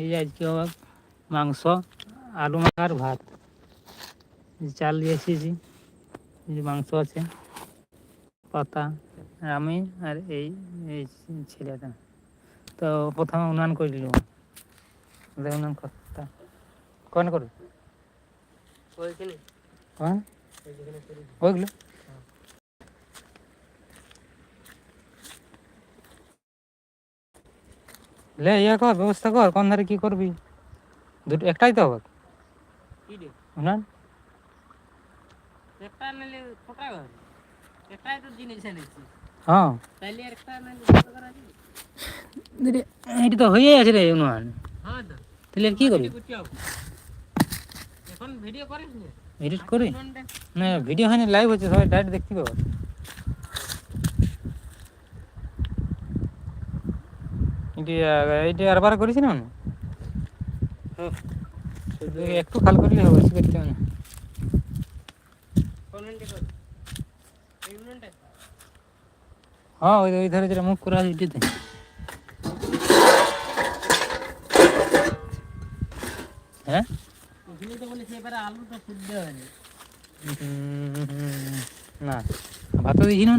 এই আজকে মাংস আলু মাখার ভাত। চাল দিয়ে এসেছি। মাংস আছে পাতা আমি আর এই এই ছেলেটা। তো প্রথমে উনান করে দিল উনান করতে কোন করবে। ওইগুলো? লে ইয়া কর ব্যবস্থা কর কোন ধারে কি করবি? দুটো একটাই তো হবে কি রে? উনান? একটা নিলে ফোটা হবে একটাই তো জিনিস এনেছি হ্যাঁ। তাইলে একটা নিলে ছোট করা যাবে? এটি তো হয়ে আছে রে হ্যাঁ তো। তাহলে কি করবি? ভিডিও এখন ভিডিও করিস না? এডিট করি? না ভিডিও হয়নি লাইভ হচ্ছে সবাই ডাইরেক্ট দেখতে পাবো। এটি আরবার করিস না হ্যাঁ। একটু খাল করলে হবে করতে হবে না। হ্যাঁ ওই ওই ধারে যেটা মুখ করা আছে এটিতে হ্যাঁ? না ভাত দিছি না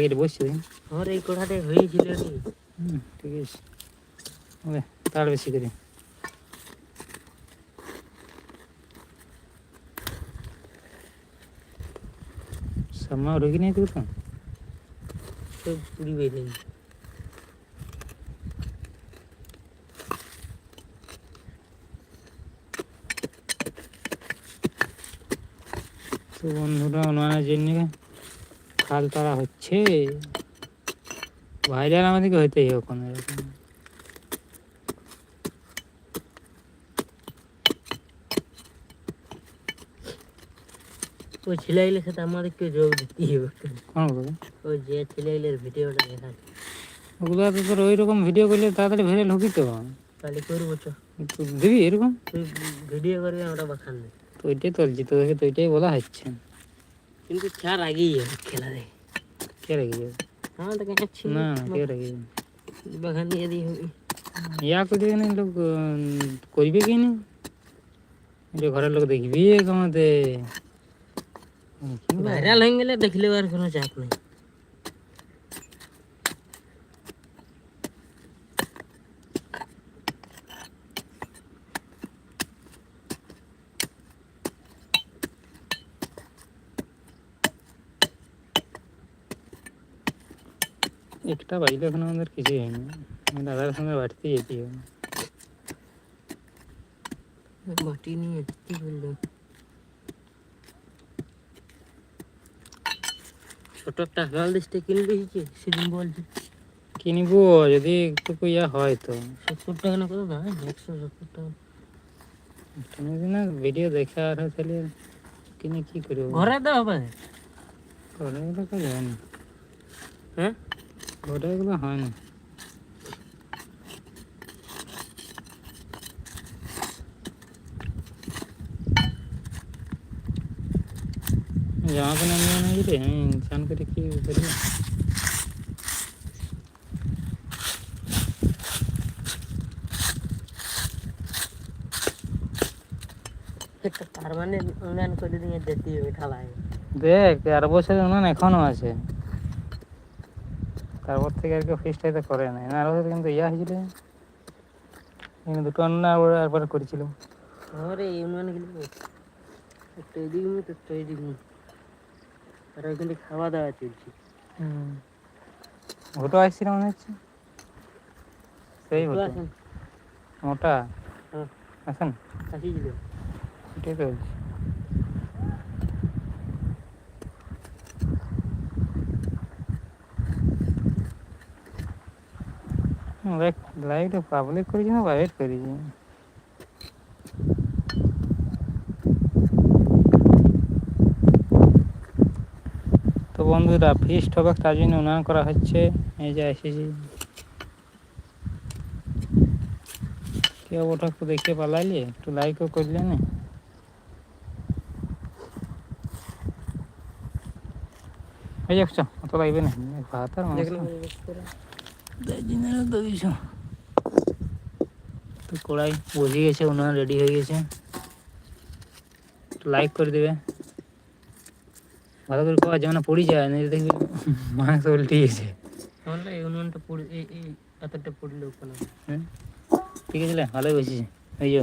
এটা বসছে দেখি। আমার এই কোঠাতে হয়েছিল রে হুম, ঠিক আছে ওকে তার বেশি করে সামনে রোগী নেই তো তো সব পুরি বেরিয়ে তো বন্ধুরা অনুমানের জন্য খাল তারা হচ্ছে ভাইরাল আমাদেরকে হইতেই হোক কোনো রকম। ওই ছেলেগুলোর সাথে আমাদেরকে যোগ দিতে হবে। কোন ওই যে ছেলেগুলোর ভিডিওটা দেখা ওগুলো তো তোর ওই রকম ভিডিও করলে তাড়াতাড়ি ভাইরাল হবি তো। তাহলে করব তো। তো দিবি এরকম? ভিডিও করবি আমরা বাখান তো ওইটাই চলছে তোদেরকে তো ওইটাই বলা হচ্ছে। কিন্তু চার আগেই খেলা রে। কে রেখে যাবে আমার তো কাছে ছিল না না কে রেখে যাবে বাগান দিয়ে দিয়ে হবে ইয়া করে না লোক উম, করবে কি না যে ঘরের লোক দেখবি আমাদের ভাইরাল হয়ে গেলে দেখলেও আর কোনো চাপ নেই একটা বাড়িতে এখন আমাদের কিছুই হয়নি। দাদার সঙ্গে বাড়িতে যেতে হবে। মাটি নিয়ে কি বলল ছোট একটা হাল কিনে দিয়েছি সেদিন বলছি। কিনবো যদি একটু ইয়া হয় তো। সত্তর টাকা না কত? দাম একশো সত্তর টাকা। না ভিডিও দেখা আর তাহলে কিনে কি করব? ঘরে দাও হবে। ঘরে এগুলো কাজ না হ্যাঁ? ঘরে এগুলো হয় না? জামা প্যান্ট আনব নাকি রে আমি স্নান করে কি করি ঠালায় দেখ তেরো বছরের উনান এখনও আছে। তারপর থেকে আর কেউ ফিসটাই তো করে নাই। না আরও কিন্তু ইয়া হয়েছিল। এখানে দুটো অন্য একবার করেছিল। আমারে এই উন্নয়ন গেলে একটা এদিক মুখ একটা এদিক মুখ আর ওইখানে খাওয়া দাওয়া চলছে। ভোটো আসছিল মনে হচ্ছে। সেই ভোটো। মোটা? হ্যাঁ। আসেন। আসিছিল সেটাই তো বলছি লাইভটা পাবলিক করেছি না প্রাইভেট করেছি। তো বন্ধুরা ফিস্ট হবে, তার জন্য উন্নয়ন করা হচ্ছে। এই যে এসেছি কেউ ওটা একটু দেখে পালাইলে একটু লাইকও করলে না? এই যাচ্ছ অত লাগবে না ভাত আর মাংস যেখানে তাই জন্য তো কিছু তো কড়াই বসে গেছে উনুন রেডি হয়ে গেছে লাইক করে দেবে ভালো করে খাওয়া যেমন পড়ি যায় না দেখবি মাংস উল্টে গেছে তাহলে এই উনুনটা পড়ে এই এই এতটা পড়লে ওখানে হ্যাঁ ঠিক আছে লে, ভালোই বসেছে এই যো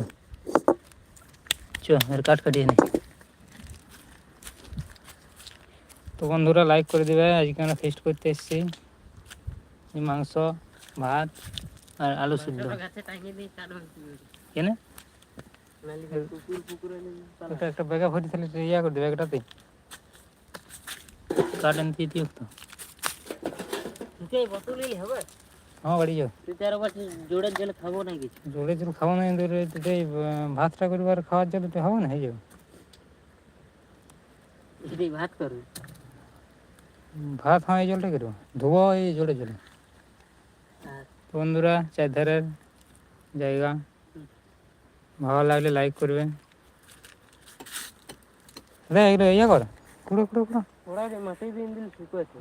চ এর কাট কাটিয়ে নে তো বন্ধুরা লাইক করে দেবে আজকে আমরা ফেস্ট করতে এসেছি এই মাংস ভাত আর আলু সিদ্ধ। দিয়ে? কেন? পালা। একটা ব্যাগা ভরি তাহলে তুই ইয়া করে দেবে ব্যাগটাতে। কাট আনতে দিও তো। আমার বাড়ি যাও। তুই জোড়ের জলে খাব না কিছু। জোরে জল খাব না কিন্তু রে, তুই এই ভাতটা করবার খাওয়ার জন্য তুই হব না হয়ে যাবে। ভাত করবে? ভাত হয় এই জলটা করব। ধোবো এই জলে। আর তো বন্ধুরা চারধারের জায়গা। ভালো লাগলে লাইক করবে। রে এগুলো ইয়ে কর। কুড়ো কুড়ো কুড়ো। ওড়াই মাথায় দিন দিন শুকো আছে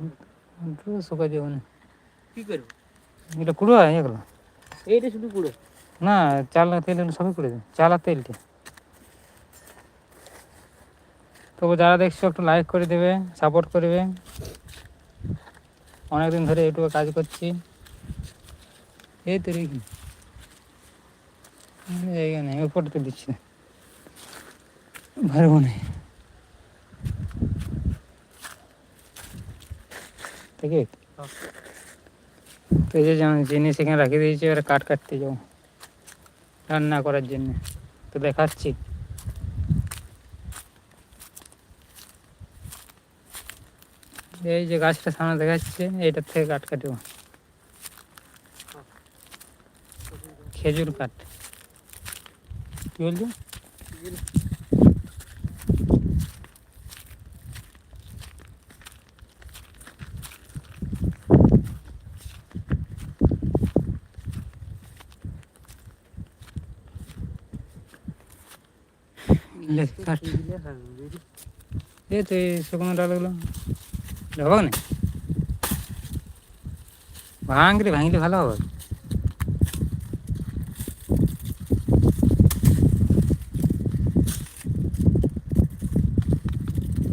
শুকাই দেবো না কি করব? এটা কুড়ো ইয়ে করো। এইটা শুধু পুরো না চাল তেল সবই করে দেবে। চাল আর তেলটা তবু যারা দেখছ একটু লাইক করে দেবে সাপোর্ট করবে। অনেকদিন ধরে ইউটিউবে কাজ করছি। এই তো রেখি জায়গা নেই উপরটা দিচ্ছি না। পারব না তো যে জিনিস এখানে রাখি দিয়েছি, এবার কাট কাটতে যাব। রান্না করার জন্য। তো দেখাচ্ছি। এই যে গাছটা সামনে দেখাচ্ছে, এইটার থেকে কাঠ কাটবো। খেজুর কাঠ। কি বলছো? লে, কাট। এই তো এই শুকনো ডালগুলো। হবে না ভাঙলে ভাঙলে ভালো হবে।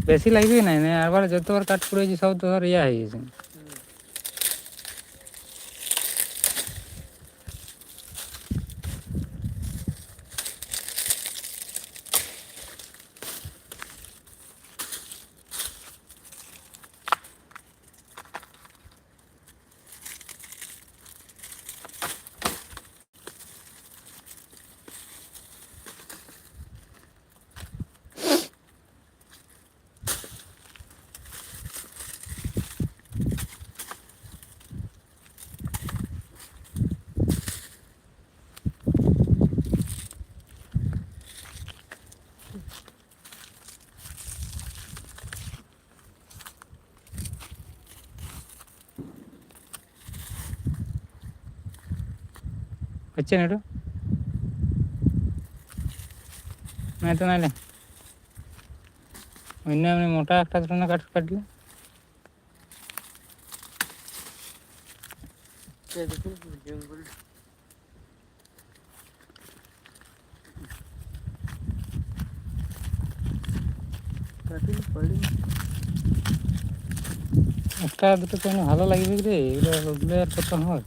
বেশি লাগবে না আবার যতবার কাঠ পড়েছি সব তো ধর ইয়া হয়ে গেছে। হচ্ছে না একটু না তো নাহলে অন্য এমনি মোটা একটা না কাঠ কাটলে জঙ্গল একটা দুটো এমনি ভালো লাগবে রে এগুলো আর হয়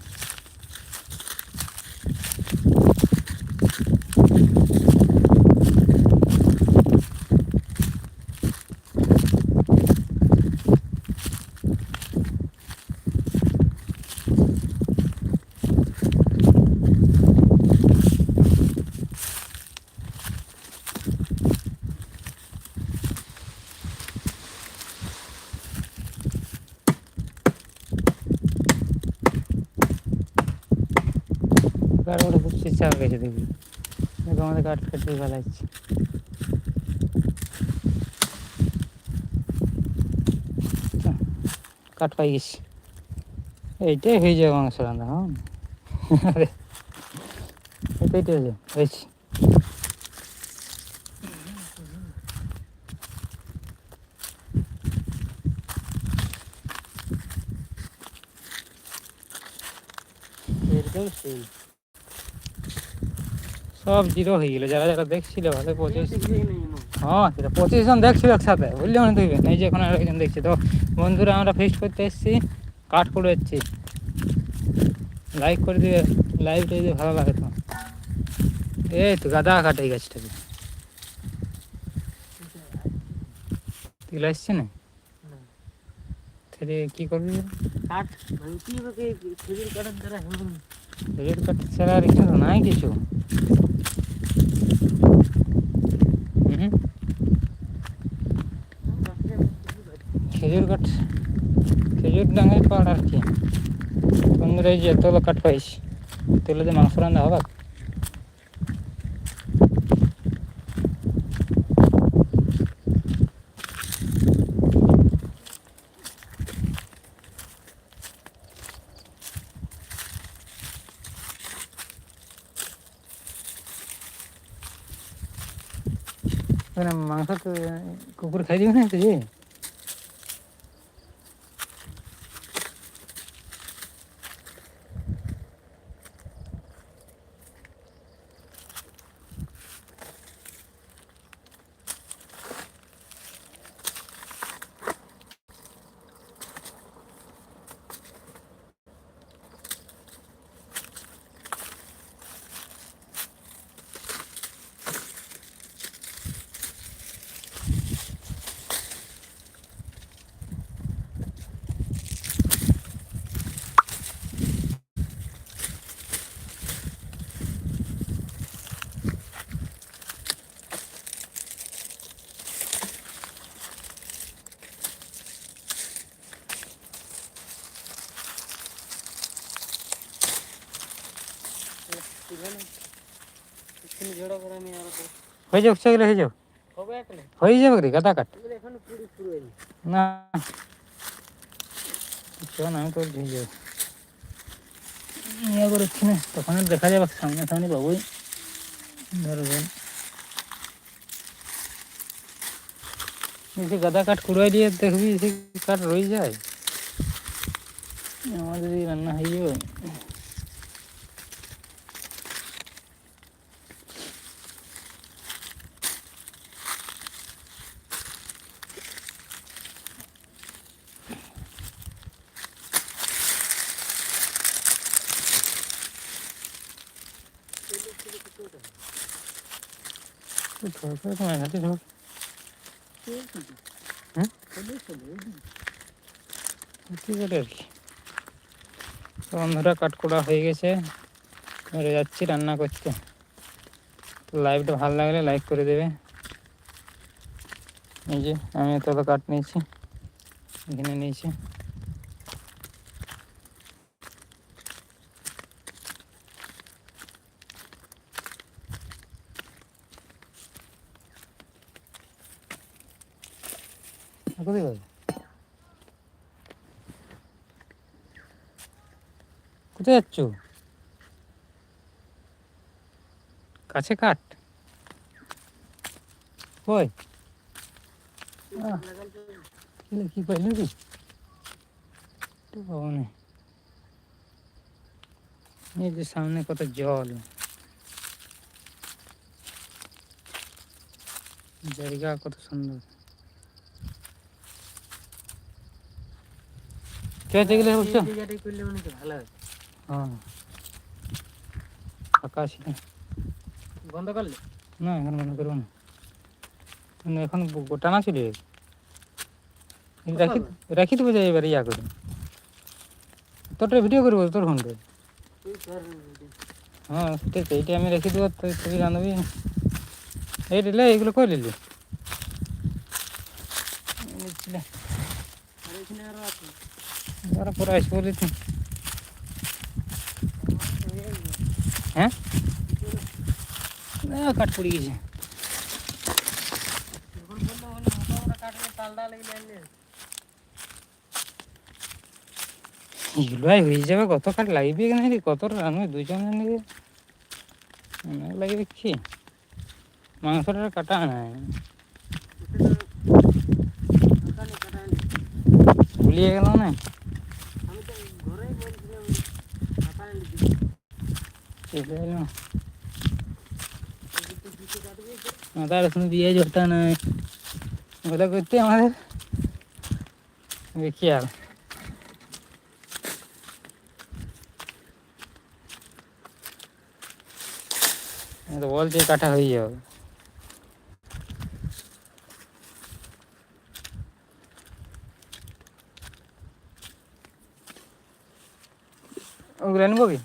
কার ওটা খুব ইচ্ছা হয়ে গেছে দেখবি দেখো আমাদের কাঠ কাটিয়ে ফেলাচ্ছি কাঠ পাই গেছি এইটাই হয়ে যাবে মাংস রান্না হ্যাঁ আরে এটাই তো হয়েছে হয়েছি একদম সেম সব জিরো হয়ে গেল যারা যারা দেখছিল ভালো পঁচিশ হ্যাঁ সেটা পঁচিশ জন দেখছিল একসাথে বুঝলি মনে দেখবেন এই যে এখন আরেকজন দেখছি। তো বন্ধুরা আমরা ফিস্ট করতে এসেছি কাঠ করে এসেছি লাইক করে দিবে লাইভটা যদি ভালো লাগে তো। এই তো গাদা কাট এই গাছটাকে তুই আসছে না? তাহলে কি করবি? কাঠ? ভাঙতি হবে কি? খেজুর কাঠের দ্বারা হবে না। রেড কাঠ ছাড়া আর তো নাই কিছু হুম খেজুর কাঠ খেজুর ডাঙায় পাড় আর কি? বন্ধুরা, এই যে এতগুলো কাঠ পাইস তুলে যে মাংস রান্না হবে মানে মাংস তো কুকুর খাই দিবি না তুই হয়ে যাক সেগুলো হয়ে একটা হয়ে যাবে রে গাদা হয়নি না। চল আমি তো হয়ে যাবে। ইয়ে না তখন দেখা যাবে, সামনে সামনে বাবুই ধরবেন সে গাদা কাঠ কুড়াই দিয়ে দেখবি সে কাঠ রয়ে যায়। আমাদের রান্না হয়ে যাবে তুই ধর ধর তোমার হাতে ধর হ্যাঁ ঠিক আছে আর কি তো বন্ধুরা, কাঠকোড়া হয়ে গেছে। এবারে যাচ্ছি রান্না করতে। লাইভটা ভালো লাগলে লাইক করে দেবে। এই যে, আমি এতগুলো কাঠ নিয়েছি, এখানে নিয়েছি। কোথায় গেল কোথায় যাচ্ছ? কাছে কাট। কই? কি লে- কি পাইলি কি তো পাবো না। এই যে সামনে কত জল। জায়গা কত সুন্দর। হচ্ছে গেলে বুঝছ এই করলে মানে কি ভালো হয়। হ্যাঁ ফাঁকা আছে বন্ধ করলে? না এখন মনে করব না। এখন গোটানা চলে যাবে এই রাখি রাখি দেবো যাই এবার ইয়া করে। তোরটা ভিডিও করব তোর ফোনটা। হ্যাঁ সেটাই তো এইটা আমি রেখে দেবো তুই রাঁধবি এইটা লে এগুলো করে নিলি আর এখানে আরও আছে ওরা পরে আসবে বলে তুই হ্যাঁ না কাঠ পড়ে গেছে যখন বলল বলে মোটা মোটা কাঠের তাল ডাল এগুলো আনলে এগুলোই হয়ে যাবে, কত কাঠ লাগবে না রে কত রান্না দুজন নিবে অনেক লাগবে কি মাংসটা কাটা নাই। ভুলিয়ে গেল না আমি তো ঘরেই বলছিলাম কাটা আনলে দিবি। চলে এলো মাথার এখন দিয়ে জোরটা নাই ওগুলো করতে আমাদের দেখি আর আমি তো বলছি কাটা হয়ে যাবে ওগুলো আনব কি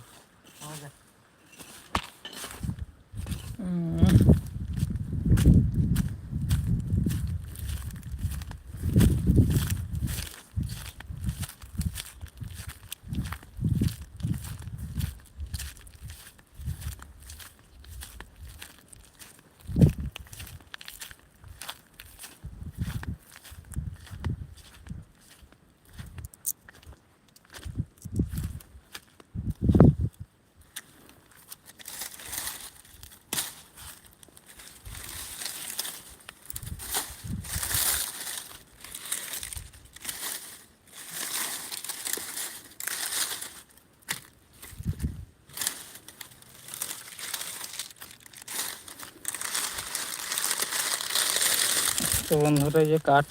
তো বন্ধুরা যে কাঠ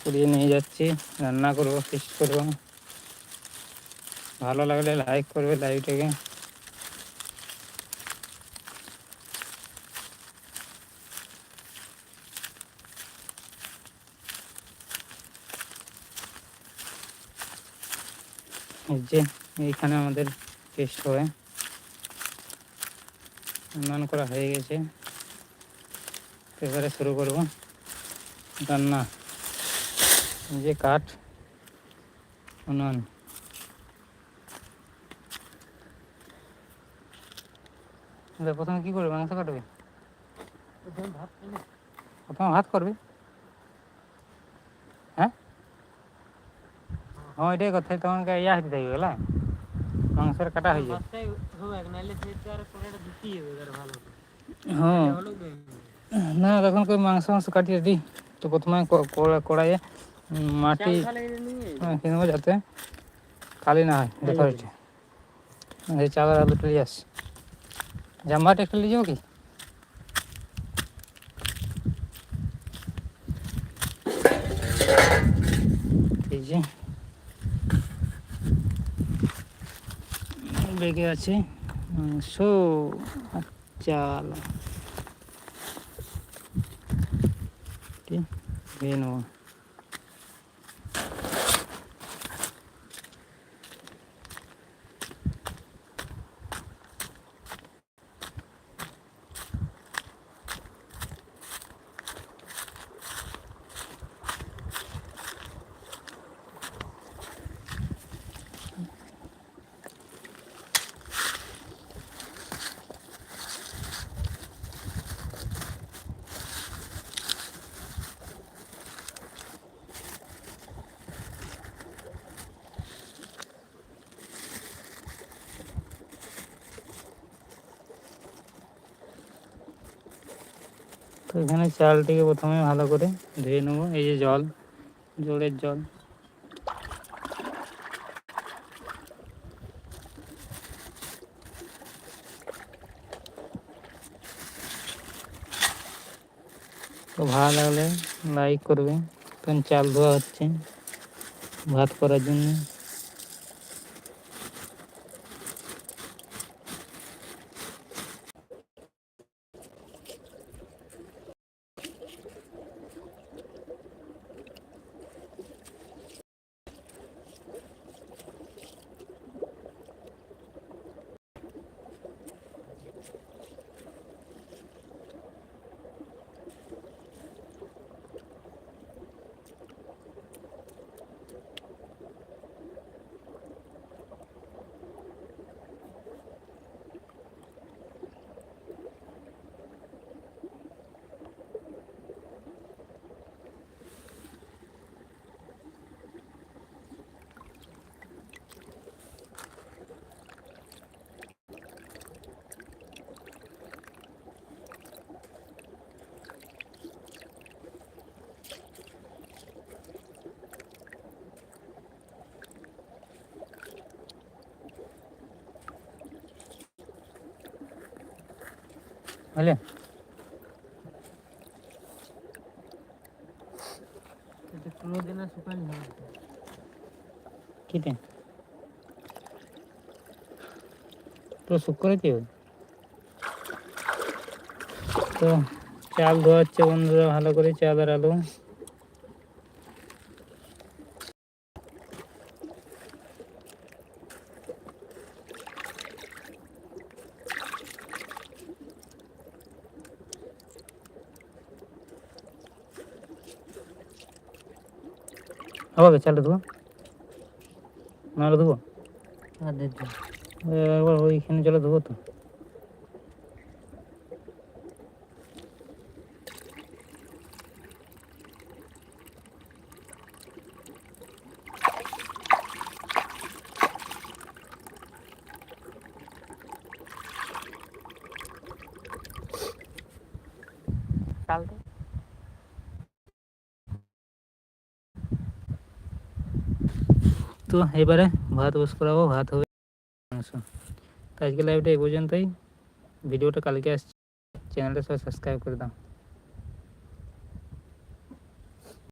পুড়িয়ে নিয়ে যাচ্ছি। রান্না করব ফিস্ট করব। ভালো লাগলে লাইক করবে লাইভটাকে। যে এইখানে আমাদের ফিস্ট হবে। স্নান করা হয়ে গেছে। এবারে শুরু করব। রান্না যে কাঠ উনুন। প্রথমে কি করবে মাংস কাটবে? প্রথমে ভাত করবে? হ্যাঁ? হ্যাঁ এটাই কথা তোমাকে ইয়া হতে থাকবে গেলা মাংসের কাটা হয়ে। যাবে করে। হ্যাঁ না তখন কই মাংস মাংস কাটিয়ে দিই তো প্রথমে কড়াইয়ে মাটি চাল নিয়ে হ্যাঁ, কিনবো যাতে খালি না হয় এটা এই চালের আলু তুলে আসছি জাম্বাটা একটু নিয়ে যাব কি? লেগে আছে মাংস আর চাল। ঠিক ধুয়ে নেব তো এখানে চালটিকে প্রথমে ভালো করে ধুয়ে নেব। এই যে জল, জলের জল। তো ভালো লাগলে লাইক করবে। তখন চাল ধোয়া হচ্ছে ভাত করার জন্য। হলে এটা কোনোদিনও শুকায়নি হবে কিটে তো শুক করেছি তো, চাল ধোয়া হচ্ছে বন্ধুরা, ভালো করে চাল আর আলু। হবে চালটা দেবো। নাহলে দেবো। একবার ওইখানে চলে দেবো তো। তো এবারে ভাত বস করাবো ভাত হবে মাংস তো আজকে লাইভটা এই পর্যন্তই ভিডিওটা কালকে আসছে চ্যানেলটা সবাই সাবস্ক্রাইব করে দাও